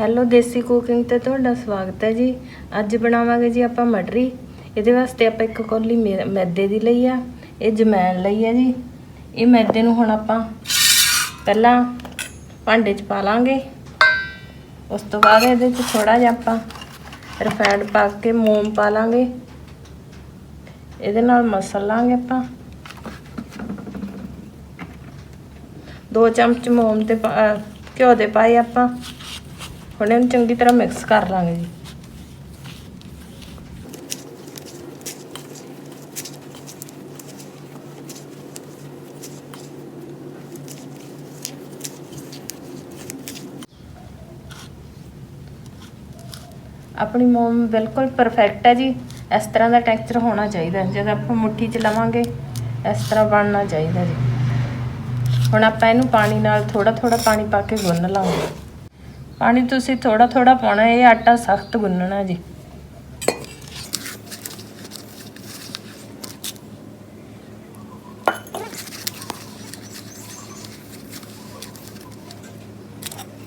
Hello, ਦੇਸੀ cooking ਤੇ ਤੁਹਾਡਾ ਸਵਾਗਤ ਹੈ ਜੀ। ਅੱਜ ਬਣਾਵਾਂਗੇ ਜੀ ਆਪਾਂ ਮਟਰੀ। ਇਹਦੇ ਵਾਸਤੇ ਆਪਾਂ ਇੱਕ ਕੌਲੀ ਮੈ- ਮੈਦੇ ਦੀ ਲਈ ਆ, ਇਹ ਜਮੈਣ ਲਈ ਆ ਜੀ। ਇਹ ਮੈਦੇ ਨੂੰ ਹੁਣ ਆਪਾਂ ਪਹਿਲਾਂ ਭਾਂਡੇ 'ਚ ਪਾ ਲਾਂਗੇ। ਉਸ ਤੋਂ ਬਾਅਦ ਇਹਦੇ 'ਚ ਥੋੜਾ ਜਿਹਾ ਆਪਾਂ ਰਿਫਾਈਂਡ ਪਾ ਕੇ ਮੋਮ ਪਾ ਲਾਂਗੇ। ਇਹਦੇ ਨਾਲ ਮਸਲ ਲਾਂਗੇ ਆਪਾਂ। ਦੋ ਚਮਚ ਮੋਮ ਤੇ ਪਾ- ਘਿਓ ਦੇ ਪਾਏ ਆਪਾਂ। ਹੁਣ ਇਹਨੂੰ ਚੰਗੀ ਤਰ੍ਹਾਂ ਮਿਕਸ ਕਰ ਲਾਂਗੇ ਜੀ। ਆਪਣੀ ਮੋਮ ਬਿਲਕੁਲ ਪਰਫੈਕਟ ਹੈ ਜੀ। ਇਸ ਤਰ੍ਹਾਂ ਦਾ ਟੈਕਸਚਰ ਹੋਣਾ ਚਾਹੀਦਾ ਹੈ। ਜਦ ਆਪਾਂ ਮੁੱਠੀ 'ਚ ਲਵਾਂਗੇ, ਇਸ ਤਰ੍ਹਾਂ ਬਣਨਾ ਚਾਹੀਦਾ ਜੀ। ਹੁਣ ਆਪਾਂ ਇਹਨੂੰ ਪਾਣੀ ਨਾਲ ਥੋੜਾ ਥੋੜਾ ਪਾਣੀ ਪਾ ਕੇ ਗੁੰਨ ਲਾਂਗੇ। ਪਾਣੀ ਤੁਸੀਂ ਥੋੜਾ ਥੋੜਾ ਪਾਉਣਾ, ਇਹ ਆਟਾ ਸਖਤ ਗੁੰਨਣਾ ਜੀ।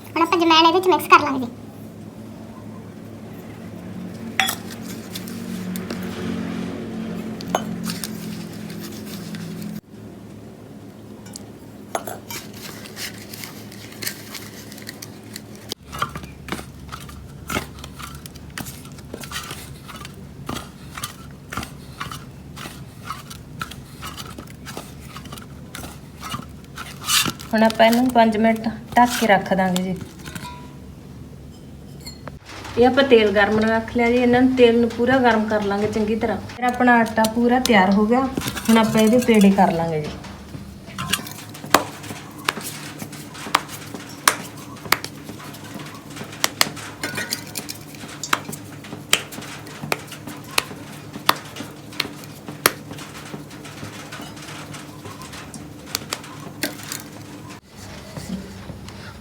ਹੁਣ ਆਪਾਂ ਜਮੈਣ ਇਹਦੇ ਵਿੱਚ ਮਿਕਸ ਕਰ ਲਾਂਗੇ ਹੁਣ ਆਪਾਂ ਇਹਨੂੰ 5 ਮਿੰਟ ਢੱਕ ਕੇ ਰੱਖ ਦਾਂਗੇ ਜੀ। ਇਹ ਆਪਾਂ ਤੇਲ ਗਰਮ ਰੱਖ ਲਿਆ ਜੀ, ਇਹਨਾਂ ਨੂੰ ਤੇਲ ਨੂੰ ਪੂਰਾ ਗਰਮ ਕਰ ਲਾਂਗੇ ਚੰਗੀ ਤਰ੍ਹਾਂ। ਫਿਰ ਆਪਣਾ ਆਟਾ ਪੂਰਾ ਤਿਆਰ ਹੋ ਗਿਆ, ਹੁਣ ਆਪਾਂ ਇਹਦੇ ਪੇੜੇ ਕਰ ਲਾਂਗੇ ਜੀ।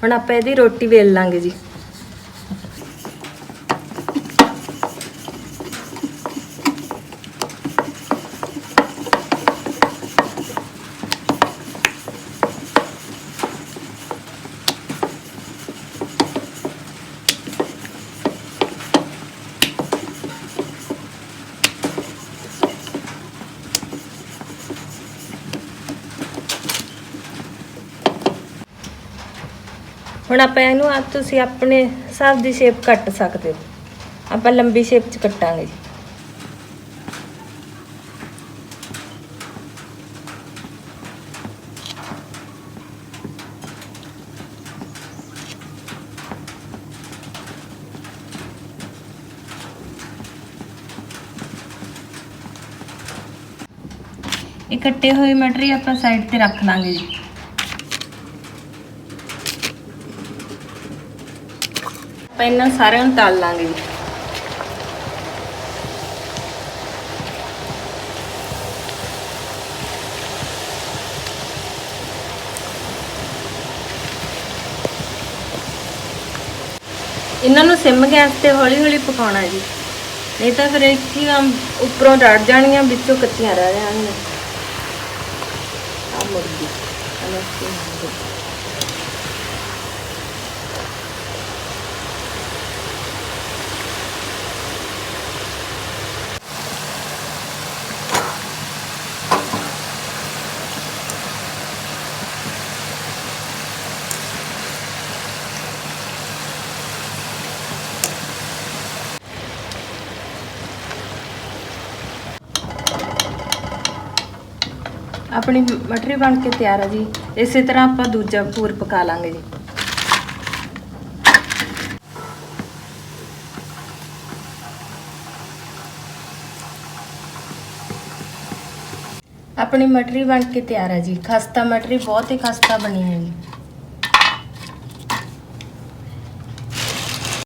ਹੁਣ ਆਪਾਂ ਇਹਦੀ ਰੋਟੀ ਵੇਲ ਲਾਂਗੇ ਜੀ। ਹੁਣ ਆਪਾਂ ਇਹਨੂੰ ਆ ਤੁਸੀਂ ਆਪਣੇ ਹਿਸਾਬ ਦੀ ਸ਼ੇਪ ਕੱਟ ਸਕਦੇ ਹੋ। ਆਪਾਂ ਲੰਬੀ ਸ਼ੇਪ ਚ ਕੱਟਾਂਗੇ ਜੀ। ਇਹ ਕੱਟੇ ਹੋਏ ਮਟਰੀ ਆਪਾਂ ਸਾਈਡ ਤੇ ਰੱਖ ਲਾਂਗੇ ਜੀ। ਆਪਾਂ ਇਹਨਾਂ ਸਾਰਿਆਂ ਨੂੰ ਤਲ ਲਾਂਗੇ ਇਹਨਾਂ ਨੂੰ ਸਿਮ ਗੈਸ ਤੇ ਹੌਲੀ ਹੌਲੀ ਪਕਾਉਣਾ ਜੀ। ਨਹੀਂ ਤਾਂ ਫਿਰ ਇੱਕ ਉੱਪਰੋਂ ਰੜ ਜਾਣੀਆਂ, ਵਿੱਚੋਂ ਕੱਚੀਆਂ ਰਹਿ ਜਾਣਗੀਆਂ। ਆ ਮੁਰਗੀ। ਅਨਸਤੀ ਆਪਣੀ ਮਟਰੀ ਬਣ ਕੇ ਤਿਆਰ ਹੈ ਜੀ। ਇਸੇ ਤਰ੍ਹਾਂ ਆਪਾਂ ਦੂਜਾ ਪੂਰ ਪਕਾ ਲਾਂਗੇ ਜੀ। ਆਪਣੀ ਮਟਰੀ ਬਣ ਕੇ ਤਿਆਰ ਹੈ ਜੀ। ਖਸਤਾ ਮਟਰੀ ਬਹੁਤ ਹੀ ਖਸਤਾ ਬਣੀ ਹੈ ਜੀ